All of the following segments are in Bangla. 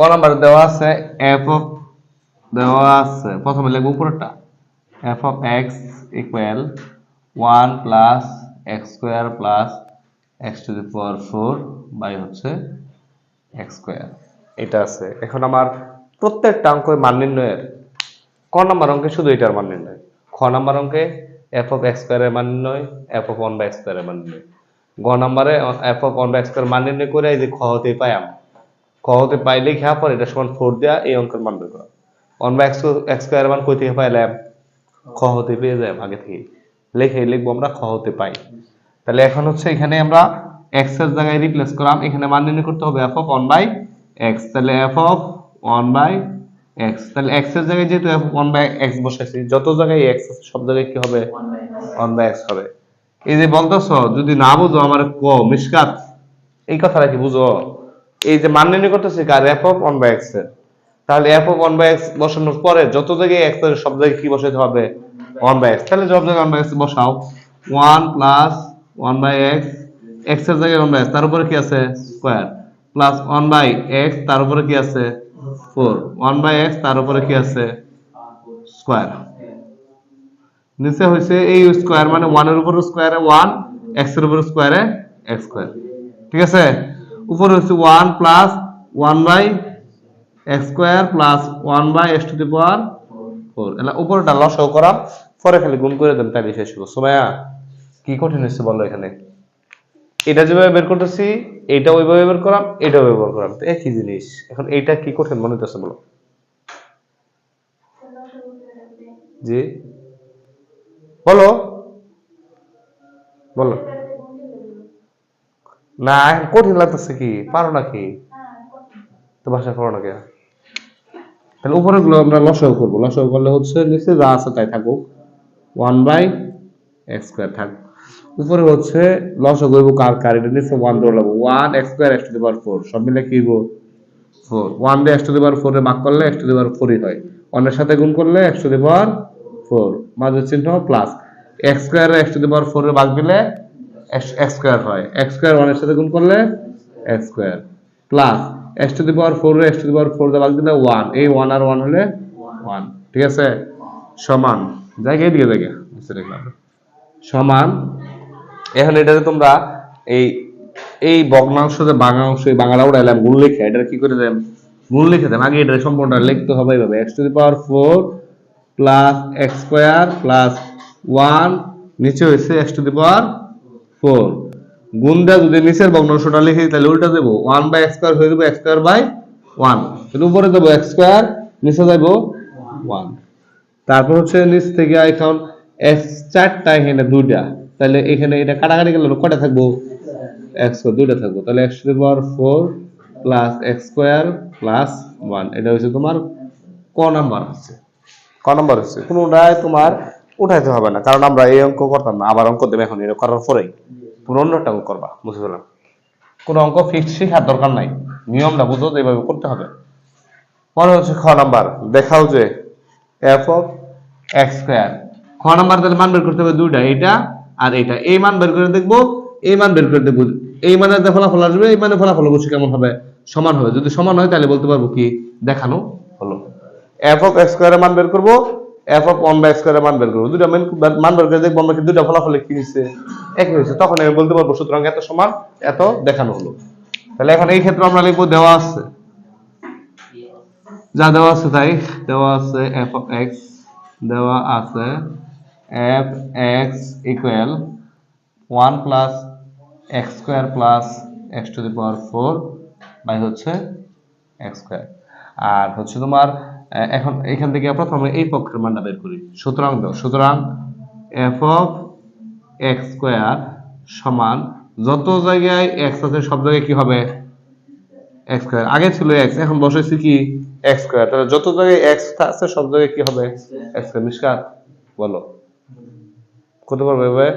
ক দেওয়া আছে? এফ অফ দেওয়া আছে। প্রথমে লিখব উপরেরটা। F of x equal one plus x square plus x to the power four by হচ্ছে এক্স স্কোয়ার এটা আছে। এখন আমার প্রত্যেকটা অঙ্কের মান নির্ণয়ের ক নাম্বার অঙ্কে শুধু এটার মান নির্ণয়। খ নাম্বার অঙ্কে এফ অফ এক্স স্কোয়ারের মান নির্ণয় f of one by x স্কোয়ারের মান নির্ণয়। গ নাম্বারে f of one by x square মান নির্ণয় করে এই যে খ হতে পাই আমরা। ক হতে পাইলে খেয়া পর এটা সমান ফোর দেওয়া এই অঙ্কের মান বের করা। ওয়ান বাই এক্স স্কোয়ার মান কই থেকে পাইলাম খ হতে পেয়ে যাই আগে থেকে। লিখে লিখব আমরা খ হতে পাই। তাহলে এখন হচ্ছে এখানে আমরা এক্সের জায়গায় রিপ্লেস করলাম। এখানে মান নির্ণয় করতে হবে f of one by x তাহলে f of one by x তাহলে এক্সের জায়গায় যেহেতু এফ ওয়ান বাই এক্স বসাইছি, যত জায়গায় এক্স আছে সব জায়গায় কি হবে? ওয়ান বাই এক্স হবে। এই যে বলতেছো, যদি না বুঝো আমার ক মিসকাত এই কথাটা কি বুঝো? এই যে মান নির্ণয় করতেছি কার এফ অফ ওয়ান বাই এক্সের। তাহলে f of one by x বসানোর পরে যত জায়গায় এক্সের, সব জায়গায় কি বসাইতে হবে? ওয়ান বাই এক্স তাহলে সব জায়গায় ওয়ান বাই এক্স বসাও। One plus one by x এক্সের জায়গায় ওয়ান বাই এক্স তার উপরে কি আছে? Square plus one by x তার উপরে কি আছে? ফোর ওয়ান বাই এক্স তার উপরে কি আছে? স্কোয়ার নিচে হয়েছে এই স্কোয়ার মানে ওয়ানের উপর স্কোয়ারে ওয়ান এক্সের উপর স্কোয়ারে এক্স স্কোয়ার ঠিক আছে? উপরে হচ্ছে one plus one by x square plus one by x to the power four এলা উপরটা লসাও করা, পরে খালি গুণ করে দেন তাই শেষ হব সোমায়া কি কঠিন হচ্ছে বলো এখানে? এটা যেভাবে বের করতেছি এইটা ওইভাবে বের করাম এটা বের করাম তো একই জিনিস, এখন এইটা কি কঠিন মনে হইতেছে বলো? জি। বলো। বলো। না এখন কঠিন লাগতেছে কি? পারো নাকি? তো বাসা করো না কে তাহলে উপরে গুলো আমরা লসাগু করব। লসাগু করলে হচ্ছে নিচে যা আছে তাই থাকুক। ওয়ান বাই এক্স স্কোয়ার থাক। উপরে হচ্ছে লসাগু হইব কার কার? এটা নিচে ওয়ান ধরে লাগবো। One x square x to the power four সব মিলে কি ফোর ওয়ান দিয়ে x to the power four ভাগ করলে এক্স টু দি পাওয়ার ফোরই হয়। ওয়ানের সাথে গুণ করলে x to the power four মাঝের চিহ্ন plus x square x to the power four ভাগ দিলে এক্স স্কোয়ার হয়। এক্স স্কোয়ার ওয়ানের সাথে গুণ করলে x square. Plus x to the power four x to the power four ভাগ দিলে ওয়ান এই ওয়ান আর ওয়ান হলে ওয়ান ঠিক আছে? সমান। জায়গায় এদিকে, জায়গা। বুঝতে দেখলাম। সমান। এখন এটাতে তোমরা এই এই ভগ্নাংশ যে বাংলাংশ এই বাংলা উড়াইলাম গুণ লিখে। এটা কি করে দেন? গুণ লিখে দেন। আগে এটা সম্পূর্ণটা লিখতে হবে এইভাবে। X to the power four plus x square plus one নিচে হয়েছে x to the power four. গুণটা যদি নিচের ভগ্নাংশটা লিখি তাহলে উল্টা দেবো ওয়ান বাই এক্স স্কোয়ার হয়ে যাবে এক্স স্কোয়ার বাই ওয়ান তাহলে উপরে দেবো এক্স স্কোয়ার নিচে যাব ওয়ান তারপর হচ্ছে নিচ থেকে এখন এক্স চারটা এখানে দুইটা। তাহলে এখানে এটা কাটাকাটি গেলে কটা থাকব? এক্স দুইটা থাকব। তাহলে x to the power four plus x square plus one এটা হচ্ছে তোমার ক নাম্বার হচ্ছে ক নাম্বার হচ্ছে কোনোটাই তোমার উঠাইতে হবে না, কারণ আমরা এই অঙ্ক করতাম না, আবার অঙ্ক দেবে এখন, এটা করার পরেই। পুরো অন্যটা অঙ্ক করবা বুঝতে পারলাম কোনো অঙ্ক ফিক্স শেখার দরকার নাই, নিয়মটা বুঝো এইভাবে করতে হবে। পরে হচ্ছে খ নাম্বার, দেখাও যে এফ অফ এক্স স্কোয়ার খ নাম্বার তাহলে মান বের করতে হবে দুইটা, এইটা আর এইটা। এই মান বের করে দেখব, এই মান বের করে দেখব, এই মানের যে ফলাফল আসবে, এই মানে ফলাফল অবশ্যই কেমন হবে? সমান হবে। যদি সমান হয় তাহলে বলতে পারব কি? দেখানো হলো। এফ অফ এক্স স্কোয়ারের মান বের করব এফ অফ ওয়ান বাই স্কোয়ারের মান বের করব। দুটা মান- মান বের করে দেখব আমরা দুটা ফলাফলে কি হয়েছে একই হয়েছে। তখন আমি বলতে পারব, সুতরাং এত সমান, এত দেখানো হলো। তাহলে এখন এই ক্ষেত্রে আমরা লিখব দেওয়া আছে। যা দেওয়া আছে তাই? দেওয়া আছে এফ অফ এক্স দেওয়া আছে f x equal one plus x square plus x to the power four by হচ্ছে এক্স স্কোয়ার আর হচ্ছে তোমার এখন এখান থেকে প্রথমে এই পক্ষের মানটা বের করি। সুতরাং সুতরাং এফ অফ এক্স স্কোয়ার সমান যত জায়গায় এক্স আছে সব জায়গায় কি হবে? এক্স স্কোয়ার আগে ছিল এক্স এখন বসেছি কি? এক্স স্কোয়ার তাহলে যত জায়গায় এক্স আছে সব জায়গায় কি হবে? এক্স স্কোয়ার মিসকাত বলো। করতে পারবে এভাবে?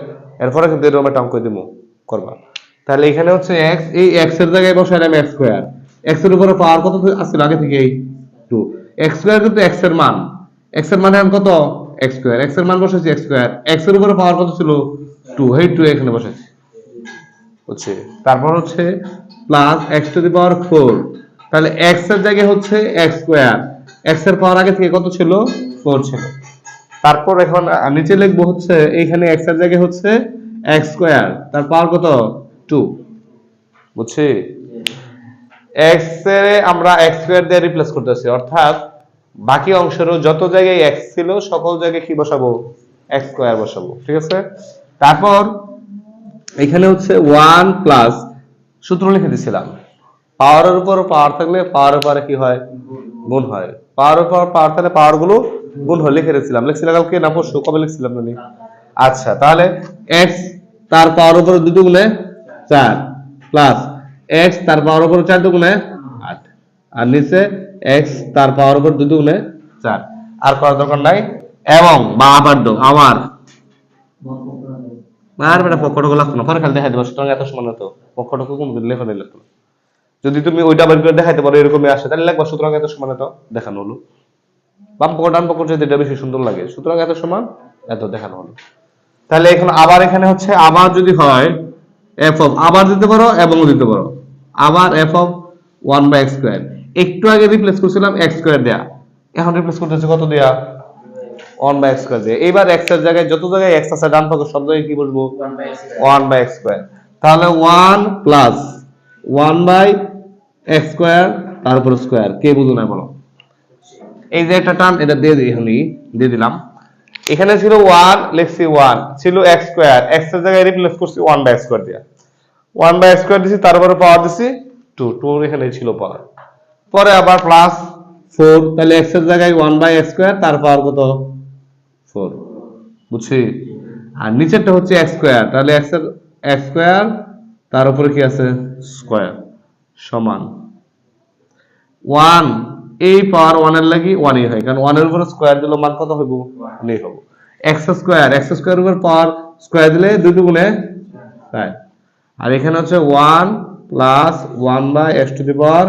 এরপরে কিন্তু এরকম একটা অঙ্ক দিব। করবা। তাহলে এখানে হচ্ছে এক্স এই এক্সের জায়গায় বসাইলাম এক্স স্কোয়ার এক্সের উপরে পাওয়ার কত আসছিল আগে থেকে এই টু এক্স স্কোয়ার কিন্তু এক্সের মান। এক্সের মান এখন কত? এক্স স্কোয়ার এক্সের মান বসেছি এক্স স্কোয়ার এক্সের উপরে পাওয়ার কত ছিল? টু এই টু এখানে বসেছি হচ্ছে, তারপর হচ্ছে plus x to the power four তাহলে এক্সের জায়গায় হচ্ছে এক্স স্কোয়ার এক্সের পাওয়ার আগে থেকে কত ছিল? ফোর ছিল। তারপর এখন নিচে লিখব হচ্ছে, এইখানে এক্সের জায়গায় হচ্ছে এক্স স্কোয়ার তার পাওয়ার কত? টু বুঝছি? এক্সের আমরা এক্স স্কোয়ার দিয়ে রিপ্লেস করতেছি। অর্থাৎ বাকি অংশেরও যত জায়গায় এক্স ছিল, সকল জায়গায় কি বসাবো? এক্স স্কোয়ার বসাবো। ঠিক আছে? তারপর এখানে হচ্ছে ওয়ান প্লাস সূত্র লিখে দিছিলাম। পাওয়ারের উপর পাওয়ার থাকলে পাওয়ারের পরে কি হয়? গুণ হয়। পাওয়ারের উপর পাওয়ার থাকলে পাওয়ারগুলো গুণ হয়। লিখে রেখেছিলাম লিখছিলাম কালকে না পরশু কবে লিখছিলাম জানি। আচ্ছা তাহলে এক্স তার পাওয়ার উপর দুটো গুণে চার প্লাস এক্স তার পাওয়ার উপর চার দুগুণে আট। আর নিচে এক্স তার পাওয়ার উপর দুটো গুণে চার। আর করার দরকার নাই। এবং বা আবার দো আমার আর বেটা পক্ষটুকু লাগতো না। পরে দেখাই দেবো, সুতরাং এত সমান হতো পক্ষটুকু কোন লেখা নেই যদি তুমি ওইটা বের করে দেখাইতে পারো, এরকমই আসে, তাহলে লাগবা সুতরাং এত সমান এত দেখানো হলো। বাম পক্ষ ডান পক্ষ যদি এটা বেশি সুন্দর লাগে, সুতরাং এত সমান এত দেখানো হলো। তাহলে এখন আবার এখানে হচ্ছে আবার যদি হয় এফ আবার দিতে পারো এবং দিতে পারো। আবার f of one by x square একটু আগে রিপ্লেস করছিলাম এক্স স্কোয়ার দেয়া। এখন রিপ্লেস করতেছে কত দেয়া? ওয়ান বাই এক্স স্কোয়ার দিয়ে। এবার এক্সের জায়গায় যত জায়গায় এক্স আছে, ডান পক্ষে সব জায়গায় কি বলব ওয়ান বাই এক্স স্কোয়ার তাহলে one plus one by x square তারপর স্কোয়ার কে বুঝো না বলো? এই যে একটা টার্ম, এটা দিয়ে দিই দিয়ে দিলাম। এখানে ছিল ওয়ান লিখছি ওয়ান ছিল এক্স স্কোয়ার এক্সের জায়গায় রিপ্লেস করছি ওয়ান বাই স্কোয়ার দিয়ে। ওয়ান বাই স্কোয়ার দিছি তারপরে পাওয়ার দিছি টু টু এখানে ছিল পাওয়ার পরে আবার প্লাস ফোর তাহলে এক্সের জায়গায় ওয়ান বাই স্কোয়ার তার পাওয়ার কত? ফোর বুঝছি? আর নিচেরটা হচ্ছে এক্স স্কোয়ার তাহলে এক্সের এক্স স্কোয়ার তার উপরে কি আছে? স্কোয়ার সমান। ওয়ান এই পাওয়ার ওয়ানের লাগি ওয়ানই হয়, কারণ ওয়ানের উপরে স্কোয়ার দিলে মান কত হইব? নেই হব এক্স স্কোয়ার এক্স স্কোয়ার উপর পাওয়ার স্কোয়ার দিলে দুটো গুণে তাই আর এখানে হচ্ছে one plus one by x to the power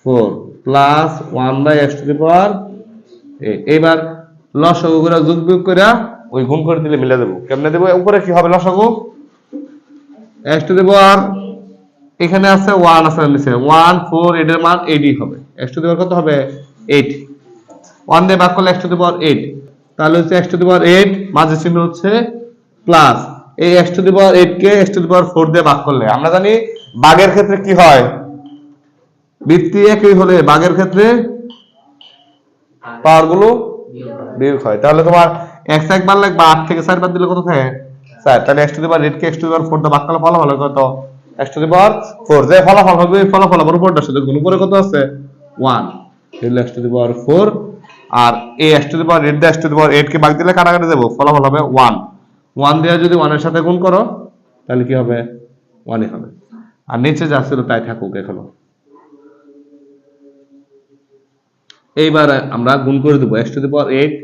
four plus one by x to the power এইবার লসগু করে যোগ বিয়োগ করে ওই গুণ করে দিলে মিলে দেবো। কেমনে দেবো? উপরে কি হবে লসগু? এক্স টু দি পাওয়ার এখানে আছে ওয়ান আছে নিচে। ওয়ান, ফোর এটার মান এইটই হবে। এক্স টু দি পাওয়ার কত হবে? এইট। ওয়ান দিয়ে ভাগ করলে x to the power eight. তাহলে হচ্ছে x to the power eight মাঝে চিহ্ন হচ্ছে প্লাস। এই x to the power eight K x to the power four দিয়ে ভাগ করলে, আমরা জানি বাঘের ক্ষেত্রে কি হয়? বৃত্তি একই হলে বাঘের ক্ষেত্রে পাওয়ারগুলো বিয়োগ হয়। তাহলে তোমার এক্স লাগবে, আট থেকে চার বার দিলে কত থাকে? তাহলে x to the power eight K x to the power four দিয়ে ভাগ করলে ফলাফল হবে কত? X to the power four যে ফলাফল হবে ওই ফলাফল আবার উপরটার সাথে গুণ করে কত আছে? ওয়ান তাহলে x to the power four আর এই x to the power eight দিয়ে x to the power eight কে ভাগ দিলে কাটাকাটি দেবো ফলাফল হবে ওয়ান ওয়ান দিয়ে যদি ওয়ানের সাথে গুণ করো, তাহলে কি হবে? ওয়ানই হবে। আর নিচে যা ছিল তাই থাকুক এখনও। এইবার আমরা গুণ করে দেবো। X to the power eight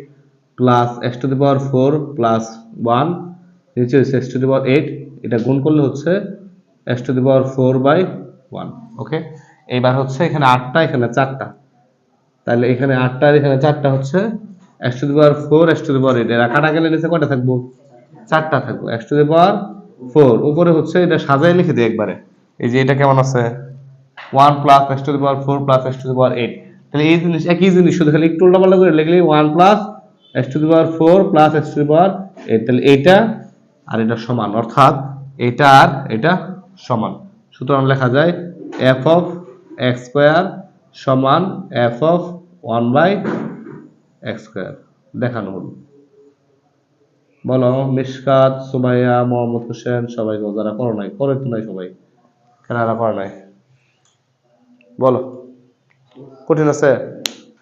plus x to the power four plus one নিচে হচ্ছে x to the power eight এটা গুণ করলে হচ্ছে x to the power four by one okay এইবার হচ্ছে এখানে আটটা, এখানে চারটা। তাহলে এখানে আটটা আর এখানে চারটা হচ্ছে x to the power four x to the power eight এরা কাটা গেলে নিচে কয়টা থাকব? চারটা থাকব x to the power four উপরে হচ্ছে এটা সাজাই লিখে দিই একবারে। এই যে এটা কেমন আছে? One plus x to the power four plus x to the power eight তাহলে এই জিনিস, একই জিনিস, শুধু খালি একটু উল্টাপাল্টা করে লিখলে one plus x to the power four plus x to the power eight তাহলে এইটা আর এটা সমান, অর্থাৎ এটা আর এটা সমান। সুতরাং লেখা যায় এফ অফ এক্স স্কোয়ার সমান f of one by x square দেখানো হলো। বলো, মিশকাত, সুমাইয়া, মোহাম্মদ হোসেন, সবাই যারা করো নাই করে তো নাই সবাই। কেন এরা করে নাই? বলো। কঠিন আছে?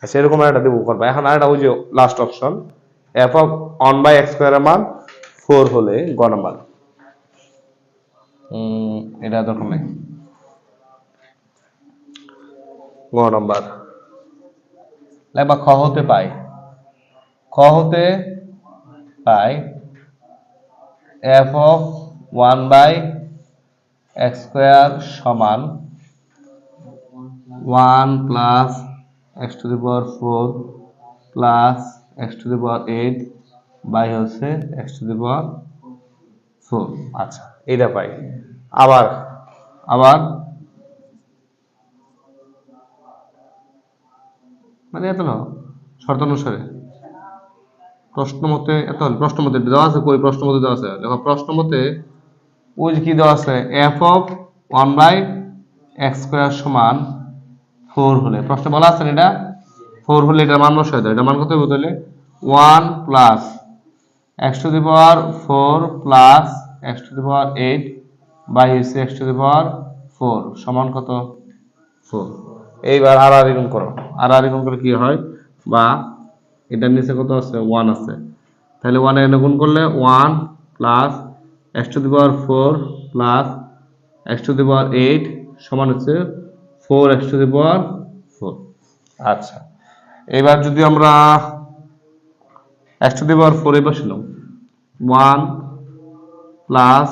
আচ্ছা এরকম একটা দেবো করবা। এখন আরেকটা ওই যে last option f of one by x স্কোয়ারের মান ফোর হলে গ নাম্বার। এটা দরকার নেই। গ নাম্বার। লেখবা, খ হতে পাই। খ হতে পাই f of one by x square সমান one plus x to the power four plus x to the power eight by হচ্ছে x to the power four আচ্ছা এইটা পাই। আবার আবার। মানে এত না শর্ত অনুসারে প্রশ্ন মতে এত প্রশ্ন মতে দেওয়া আছে কই প্রশ্ন মতে দেওয়া আছে? দেখো প্রশ্ন মতে ওই কি দেওয়া আছে? F of one by x square সমান ফোর হলে। প্রশ্ন বলা আছে না এটা? ফোর হলে এটার মান বসাই দাও। এটা মান কত হবে তাহলে? One plus x to the power four plus x to the power eight by হচ্ছে x to the power four সমান কত? ফোর এইবার আর আর গুণ করো। আর আর গুণ করলে কি হয়? বা এটার নিচে কত আছে? ওয়ান আছে। তাহলে ওয়ান এনে গুণ করলে one plus x to the power four plus x to the power eight সমান হচ্ছে four x to the power four আচ্ছা এবার যদি আমরা x to the power four এবার ছিল one plus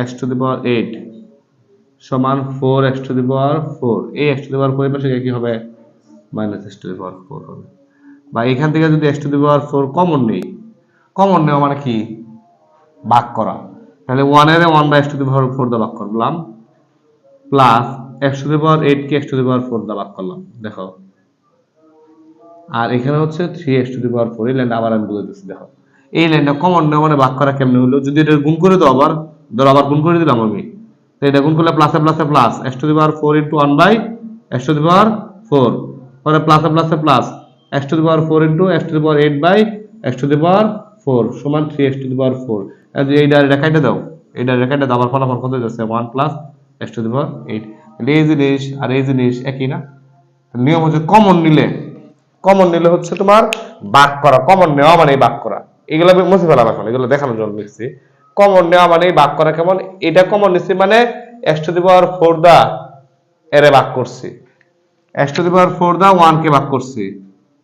x to the power eight সমান four x to the power four এই x to the power four এর পাশে কি হবে? Minus x to the power four হবে। বা এখান থেকে যদি x to the power four common নেই কমন নেওয়া মানে কি? ভাগ করা। তাহলে ওয়ানের one by x to the power four দা ভাগ করলাম plus x to the power eight K x to the power four দা ভাগ করলাম, দেখো। আর এখানে হচ্ছে three x to the power four এই লাইনটা আবার আমি বুঝে দিচ্ছি দেখো। এই লাইনটা কমন নেওয়া মানে ভাগ করা কেমনে হলো? যদি এটা গুণ করে দাও আবার, ধরো আবার গুণ করে দিলাম আমি, তো এটা গুণ করলে প্লাসে প্লাসে plus x to the power four into one by x to the power four পরে প্লাসে প্লাসে plus x to the power four into x to the power eight by x to the power four সমান three x to the power four এই ডাইরেক্ট রেখাইটা দাও। এই রেখাইটা দাও, আবার ফলাফল কত যাচ্ছে one plus x to the power eight এই জিনিস আর এই জিনিস একই না? নিয়ম হচ্ছে কমন নিলে কমন নিলে হচ্ছে তোমার বাক করা। কমন নেওয়া মানে বাক করা। এগুলো মুছে ফেলাম এখন, এগুলো দেখানোর জন্য লিখছি। কমন নেওয়া মানে বাক করা। কেমন? এটা কমন নিচ্ছি মানে x to the power four দা এরে বাক করছি। X to the power four the one কে বাক করছি।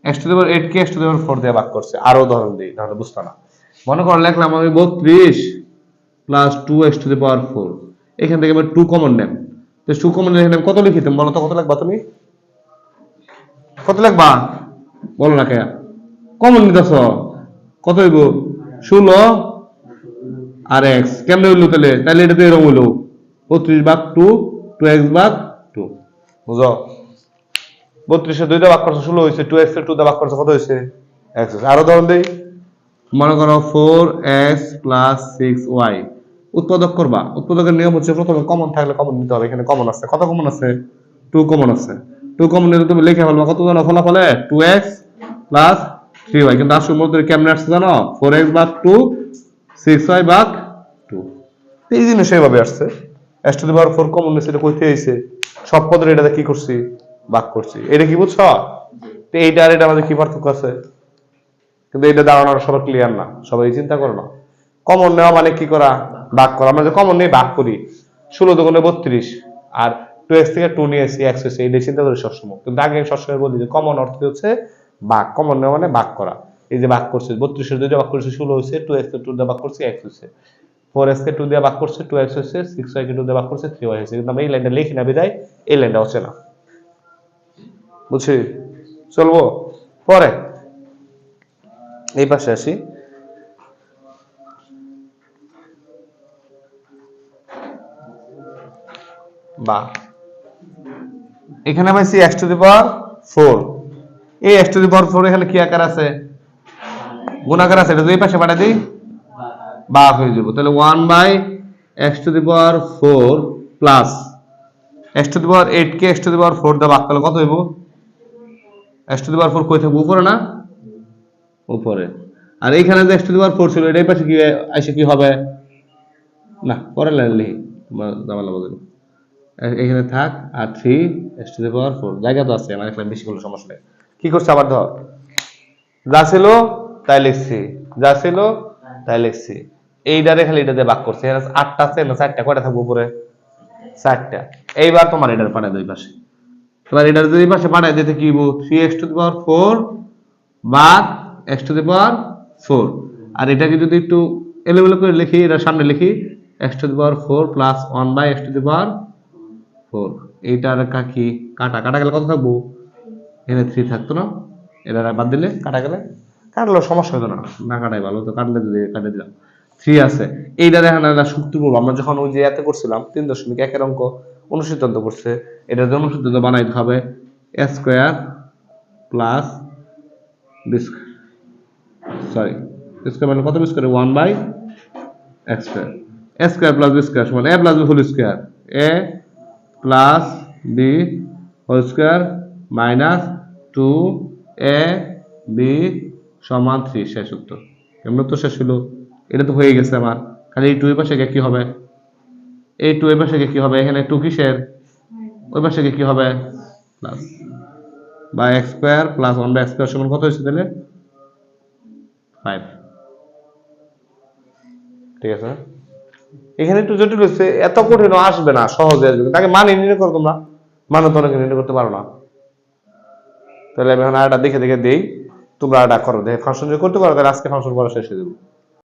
X to the power eight K x to the power four দিয়ে বাক করছি। আরও উদাহরণ দিই, তাহলে বুঝতো না। মনে করো, লিখলাম আমি বত্রিশ plus two x to the four এখান থেকে আমি টু কমন নেন তো টু কমন আমি কত লিখিতাম বলো তো, কত লাগবা তুমি? কত লাগবা? বলো না কে কমন নিতেছ। কত হইব? ষোলো। আর এক্স কেমনে হইল তাহলে? তাহলে এটা তো এরকম হইল। বত্রিশ ভাগ টু টু এক্স ভাগ টু বুঝো? বত্রিশে দুইটা ভাগ করছ, ষোলো হয়েছে টু এক্স টু দা ভাগ করছ, কত হয়েছে এক্স আরও ধরুন দেই। মনে করো four x plus six y উৎপাদক করবা। উৎপাদকের নিয়ম হচ্ছে প্রথমে কমন থাকলে কমন নিতে হবে। এখানে কমন আছে। কত কমন আছে? টু কমন আছে। টু কমন নিলে তুমি লিখে ফেলবা। কত জানো? ফলাফলে two x plus three y কিন্তু আসল মধ্যে কেমনে আসছে জানো? ফোর এক্স ভাগ টু সিক্স ওয়াই ভাগ টু এই জিনিস এইভাবে আসছে। X to the power four common নিচ্ছে এটা কইতে হয়েছে সব পদের এটাতে কি করছি? ভাগ করছি এটা কি বুঝছ? তো এইটা আর এটা আমাদের কি পার্থক্য আছে? কিন্তু এটা ধারণাটা সবার ক্লিয়ার না। সবাই চিন্তা করো না। কমন নেওয়া মানে কি করা? ভাগ করা। আমরা যে কমন নিয়ে ভাগ করি ষোলো দোকানে বত্রিশ আর টু এক্স থেকে টু নিয়ে এসি এক্স হয়েছে এটা চিন্তা করি সবসময়। কিন্তু আগে সবসময় বলি যে কমন অর্থ হচ্ছে? ভাগ। কমন নেওয়া মানে ভাগ করা। এই যে ভাগ করছে বত্রিশের দুইটা ভাগ করছে ষোলো হয়েছে টু এক্স টু দিয়ে ভাগ করছে এক্স হয়েছে। ফোর এক্স কে টু দিয়ে ভাগ করছে টু এক্স হয়েছে সিক্স ওয়াই কে টু দিয়ে ভাগ করছে থ্রি ওয়াই হয়েছে। কিন্তু আমরা এই লাইনটা লিখি না বিদায়। এই লাইনটা হচ্ছে না বুঝছি? চলবো? পরে। এই পাশে আসি। বা। এখানে পাইছি x to the power four এই x to the power four এখানে কি আকার আছে? গুণাকার আছে, এটা দুই পাশে পাঠা দিই। বা হয়ে যাব। তাহলে one by x to the power four plus x to the power eight K x to the power four দা বাঘ তাহলে কত হইব? X to the power four কই থাকব? উপরে না? উপরে। আর এইখানে যে x to the power four ছিল এটাই পাশে কি এসে কি হবে? না পরে লাইন তোমার জামালা বদল এখানে থাক, আর three x to the power four জায়গা তো আছে, আমার একটা বেশি করলে সমস্যা নেই। কি করছে আবার ধর? যা ছিল, তাই লিখছি। যা ছিল, তাই লিখছি। এইটারে খালি এটা দিয়ে ভাগ করছে। আটটা আছে, না চারটা? কয়টা থাকব উপরে? চারটা। এইবার তোমার এটার পাঠায় দুই পাশে। এবার এটা যদি পাশে পাঠায় দিতে কি three x to the power four ভাগ x to the power four আর এটাকে যদি একটু এলোমেলো করে লিখি, এটার সামনে লিখি x to the power four plus one by x to the power four এইটার কাকি কাটা। কাটা গেলে কত থাকব? এখানে থ্রি থাকতো না। এটা বাদ দিলে কাটা গেলে কাটলো সমস্যা হতো না। না কাটাই ভালো, তো কাটলে যদি কাটে দিলাম। থ্রি আছে। এইটা দেখেন না শক্তি করব আমরা যখন ওই যে এতে করছিলাম, তিন দশমিক একের অঙ্ক অনুসিদ্ধান্ত করছে। এটা যে অনুসিদ্ধান্ত বানাইতে হবে a square plus b sorry square মানে কত b square one by x square a square plus b square সমান a plus b whole square a plus b whole square minus two a b সমান থ্রি শেষ উত্তর। কেমন তো শেষ হলো। এটা তো হয়ে গেছে আমার। খালি এই টু এর পাশে কি হবে? এই টু এর পাশে কি হবে? এখানে টু কিসের? ওই পাশে কি হবে? প্লাস বা x square plus one by x square সমান কত হয়েছে তাহলে? ফাইভ ঠিক আছে? এখানে একটু জটিল হচ্ছে এত কঠিন আসবে না, সহজে আসবে। তাকে মানে নির্ণয় করো তোমরা। মানে তো অনেকে নির্ণয় করতে পারো না। তাহলে আমি এখন আরেকটা দেখে দেখে দিই। তোমরা আরেকটা করো, দেখে ফাংশন যদি করতে পারো, তাহলে আজকে ফাংশন করা শেষ হয়ে যাবে।